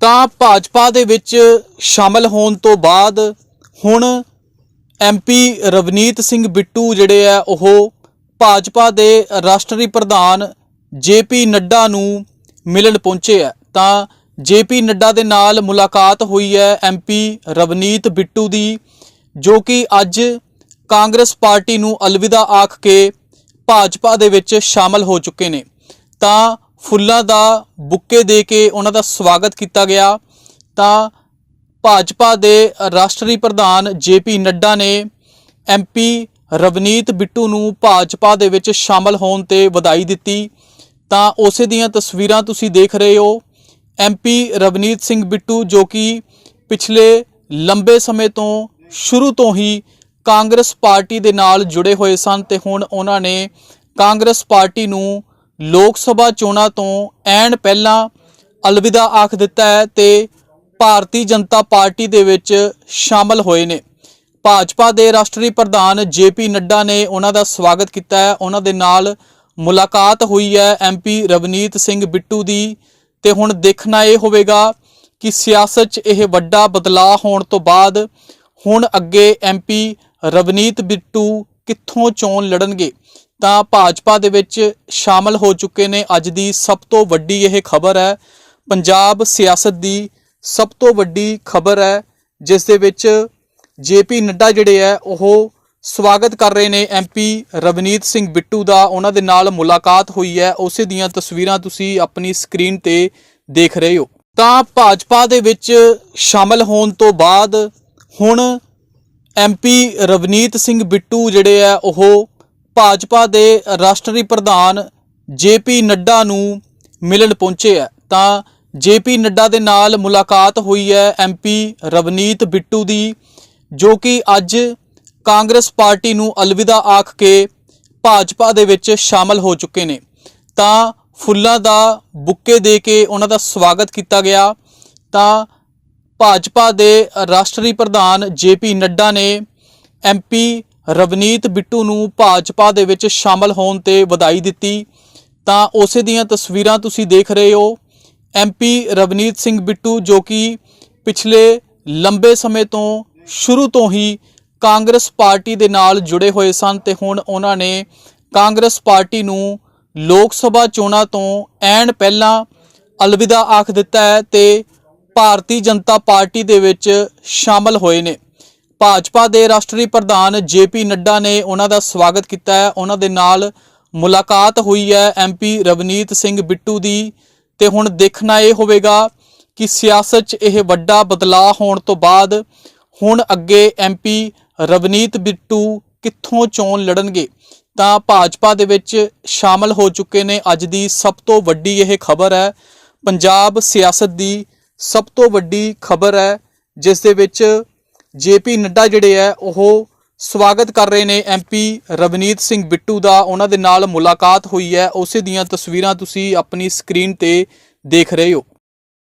ਤਾਂ ਭਾਜਪਾ ਦੇ ਵਿੱਚ ਸ਼ਾਮਲ ਹੋਣ ਤੋਂ ਬਾਅਦ ਹੁਣ ਐਮਪੀ ਰਵਨੀਤ ਸਿੰਘ ਬਿੱਟੂ ਜਿਹੜੇ ਆ, ਉਹ ਭਾਜਪਾ ਦੇ ਰਾਸ਼ਟਰੀ ਪ੍ਰਧਾਨ ਜੇਪੀ ਨੱਡਾ ਨੂੰ ਮਿਲਣ ਪਹੁੰਚੇ ਆ। ਤਾਂ ਜੇਪੀ ਨੱਡਾ ਦੇ ਨਾਲ ਮੁਲਾਕਾਤ ਹੋਈ ਹੈ ਐਮਪੀ ਰਵਨੀਤ ਬਿੱਟੂ ਦੀ, ਜੋ ਕਿ ਅੱਜ ਕਾਂਗਰਸ ਪਾਰਟੀ ਨੂੰ ਅਲਵਿਦਾ ਆਖ ਕੇ ਭਾਜਪਾ ਦੇ ਵਿੱਚ ਸ਼ਾਮਲ ਹੋ ਚੁੱਕੇ ਨੇ। ਤਾਂ ਫੁੱਲਾਂ ਦਾ ਬੁੱਕੇ ਦੇ ਕੇ ਉਹਨਾਂ ਦਾ ਸਵਾਗਤ ਕੀਤਾ ਗਿਆ, ਤਾਂ ਭਾਜਪਾ ਦੇ ਰਾਸ਼ਟਰੀ ਪ੍ਰਧਾਨ ਜੇਪੀ ਨੱਡਾ ਨੇ ਐਮਪੀ ਰਵਨੀਤ ਬਿੱਟੂ ਨੂੰ ਭਾਜਪਾ ਦੇ ਵਿੱਚ ਸ਼ਾਮਲ ਹੋਣ ਤੇ ਵਧਾਈ ਦਿੱਤੀ। ਤਾਂ ਉਸੇ ਦੀਆਂ ਤਸਵੀਰਾਂ ਤੁਸੀਂ ਦੇਖ ਰਹੇ ਹੋ। ਐਮਪੀ ਰਵਨੀਤ ਸਿੰਘ ਬਿੱਟੂ ਜੋ ਕਿ ਪਿਛਲੇ ਲੰਬੇ ਸਮੇਂ ਤੋਂ ਸ਼ੁਰੂ ਤੋਂ ਹੀ ਕਾਂਗਰਸ ਪਾਰਟੀ ਦੇ ਨਾਲ ਜੁੜੇ ਹੋਏ ਸਨ ਤੇ ਹੁਣ ਉਹਨਾਂ ਨੇ ਕਾਂਗਰਸ ਪਾਰਟੀ ਨੂੰ ਲੋਕ ਸਭਾ ਚੋਣਾਂ ਤੋਂ ਐਨ ਪਹਿਲਾਂ ਅਲਵਿਦਾ ਆਖ ਦਿੱਤਾ ਹੈ ਤੇ ਭਾਰਤੀ ਜਨਤਾ ਪਾਰਟੀ ਦੇ ਵਿੱਚ ਸ਼ਾਮਲ ਹੋਏ ਨੇ। ਭਾਜਪਾ ਦੇ ਰਾਸ਼ਟਰੀ ਪ੍ਰਧਾਨ ਜੇਪੀ ਨੱਡਾ ਨੇ ਉਹਨਾਂ ਦਾ ਸਵਾਗਤ ਕੀਤਾ ਹੈ। ਉਹਨਾਂ ਦੇ ਨਾਲ ਮੁਲਾਕਾਤ ਹੋਈ ਹੈ ਐਮਪੀ ਰਵਨੀਤ ਸਿੰਘ ਬਿੱਟੂ ਦੀ ਤੇ ਹੁਣ ਦੇਖਣਾ ਇਹ ਹੋਵੇਗਾ ਕਿ ਸਿਆਸਤ 'ਚ ਇਹ ਵੱਡਾ ਬਦਲਾਅ ਹੋਣ ਤੋਂ ਬਾਅਦ ਹੁਣ ਅੱਗੇ ਐਮਪੀ ਰਵਨੀਤ ਬਿੱਟੂ ਕਿੱਥੋਂ ਚੋਣ ਲੜਨਗੇ। ਤਾਂ ਭਾਜਪਾ ਦੇ ਵਿੱਚ ਸ਼ਾਮਲ ਹੋ ਚੁੱਕੇ ਨੇ ਅੱਜ ਦੀ ਸਭ ਤੋਂ ਵੱਡੀ ਇਹ ਖਬਰ ਹੈ। ਪੰਜਾਬ ਸਿਆਸਤ ਦੀ ਸਭ ਤੋਂ ਵੱਡੀ ਖਬਰ ਹੈ, ਜਿਸ ਦੇ ਵਿੱਚ ਜੇਪੀ ਨੱਡਾ ਜਿਹੜੇ ਹੈ, ਉਹ ਸਵਾਗਤ ਕਰ ਰਹੇ ਨੇ। ਐਮਪੀ ਰਵਨੀਤ ਸਿੰਘ ਬਿੱਟੂ ਦਾ ਉਹਨਾਂ ਦੇ ਨਾਲ ਮੁਲਾਕਾਤ ਹੋਈ ਹੈ। ਉਸੇ ਦੀਆਂ ਤਸਵੀਰਾਂ ਤੁਸੀਂ ਆਪਣੀ ਸਕਰੀਨ ਤੇ ਦੇਖ ਰਹੇ ਹੋ। ਤਾਂ ਭਾਜਪਾ ਦੇ ਵਿੱਚ ਸ਼ਾਮਲ ਹੋਣ ਤੋਂ ਬਾਅਦ ਹੁਣ ਐਮਪੀ ਰਵਨੀਤ ਸਿੰਘ ਬਿੱਟੂ ਜਿਹੜੇ ਆ ਉਹ ਭਾਜਪਾ ਦੇ ਰਾਸ਼ਟਰੀ ਪ੍ਰਧਾਨ ਜੇਪੀ ਨੱਡਾ ਨੂੰ ਮਿਲਣ ਪਹੁੰਚੇ ਆ ਤਾਂ ਜੇਪੀ ਨੱਡਾ ਦੇ ਨਾਲ ਮੁਲਾਕਾਤ ਹੋਈ ਹੈ ਐਮਪੀ ਰਵਨੀਤ ਬਿੱਟੂ ਦੀ, ਜੋ ਕਿ ਅੱਜ ਕਾਂਗਰਸ ਪਾਰਟੀ ਨੂੰ ਅਲਵਿਦਾ ਆਖ ਕੇ ਭਾਜਪਾ ਦੇ ਵਿੱਚ ਸ਼ਾਮਲ ਹੋ ਚੁੱਕੇ ਨੇ। ਤਾਂ ਫੁੱਲਾਂ ਦਾ ਬੁੱਕੇ ਦੇ ਕੇ ਉਹਨਾਂ ਦਾ ਸਵਾਗਤ ਕੀਤਾ ਗਿਆ। ਤਾਂ ਭਾਜਪਾ ਦੇ ਰਾਸ਼ਟਰੀ ਪ੍ਰਧਾਨ ਜੇਪੀ ਨੱਡਾ ਨੇ ਐਮਪੀ ਰਵਨੀਤ ਬਿੱਟੂ ਨੂੰ ਭਾਜਪਾ ਦੇ ਵਿੱਚ ਸ਼ਾਮਲ ਹੋਣ ਤੇ ਵਧਾਈ ਦਿੱਤੀ। ਤਾਂ ਉਸੇ ਦੀਆਂ ਤਸਵੀਰਾਂ ਤੁਸੀਂ ਦੇਖ ਰਹੇ ਹੋ। ਐਮਪੀ ਰਵਨੀਤ ਸਿੰਘ ਬਿੱਟੂ ਜੋ ਕਿ ਪਿਛਲੇ ਲੰਬੇ ਸਮੇਂ ਤੋਂ ਸ਼ੁਰੂ ਤੋਂ ਹੀ ਕਾਂਗਰਸ ਪਾਰਟੀ ਦੇ ਨਾਲ ਜੁੜੇ ਹੋਏ ਸਨ ਤੇ ਹੁਣ ਉਹਨਾਂ ਨੇ ਕਾਂਗਰਸ ਪਾਰਟੀ ਨੂੰ ਲੋਕ ਸਭਾ ਚੋਣਾਂ ਤੋਂ ਐਨ ਪਹਿਲਾਂ ਅਲਵਿਦਾ ਆਖ ਦਿੱਤਾ ਹੈ ਤੇ ਭਾਰਤੀ ਜਨਤਾ ਪਾਰਟੀ ਦੇ ਵਿੱਚ ਸ਼ਾਮਲ ਹੋਏ ਨੇ। ਭਾਜਪਾ ਦੇ ਰਾਸ਼ਟਰੀ ਪ੍ਰਧਾਨ ਜੇਪੀ ਨੱਡਾ ਨੇ ਉਹਨਾਂ ਦਾ ਸਵਾਗਤ ਕੀਤਾ ਹੈ। ਉਹਨਾਂ ਦੇ ਨਾਲ ਮੁਲਾਕਾਤ ਹੋਈ ਹੈ ਐਮਪੀ ਰਵਨੀਤ ਸਿੰਘ ਬਿੱਟੂ ਦੀ ਤੇ ਹੁਣ ਦੇਖਣਾ ਇਹ ਹੋਵੇਗਾ ਕਿ ਸਿਆਸਤ 'ਚ ਇਹ ਵੱਡਾ ਬਦਲਾਅ ਹੋਣ ਤੋਂ ਬਾਅਦ ਹੁਣ ਅੱਗੇ ਐਮਪੀ ਰਵਨੀਤ ਬਿੱਟੂ ਕਿੱਥੋਂ ਚੋਣ ਲੜਨਗੇ? ਤਾਂ ਭਾਜਪਾ ਦੇ ਵਿੱਚ ਸ਼ਾਮਲ ਹੋ ਚੁੱਕੇ ਨੇ ਅੱਜ ਦੀ ਸਭ ਤੋਂ ਵੱਡੀ ਇਹ ਖਬਰ ਹੈ। ਪੰਜਾਬ ਸਿਆਸਤ ਦੀ ਸਭ ਤੋਂ ਵੱਡੀ ਖਬਰ ਹੈ, ਜਿਸ ਦੇ ਵਿੱਚ ਜੇਪੀ ਨੱਡਾ ਜਿਹੜੇ ਹੈ, ਉਹ ਸਵਾਗਤ ਕਰ ਰਹੇ ਨੇ ਐਮਪੀ ਰਵਨੀਤ ਸਿੰਘ ਬਿੱਟੂ ਦਾ। ਉਹਨਾਂ ਦੇ ਨਾਲ ਮੁਲਾਕਾਤ ਹੋਈ ਹੈ। ਉਸੇ ਦੀਆਂ ਤਸਵੀਰਾਂ ਤੁਸੀਂ ਆਪਣੀ ਸਕਰੀਨ ਤੇ ਦੇਖ ਰਹੇ ਹੋ।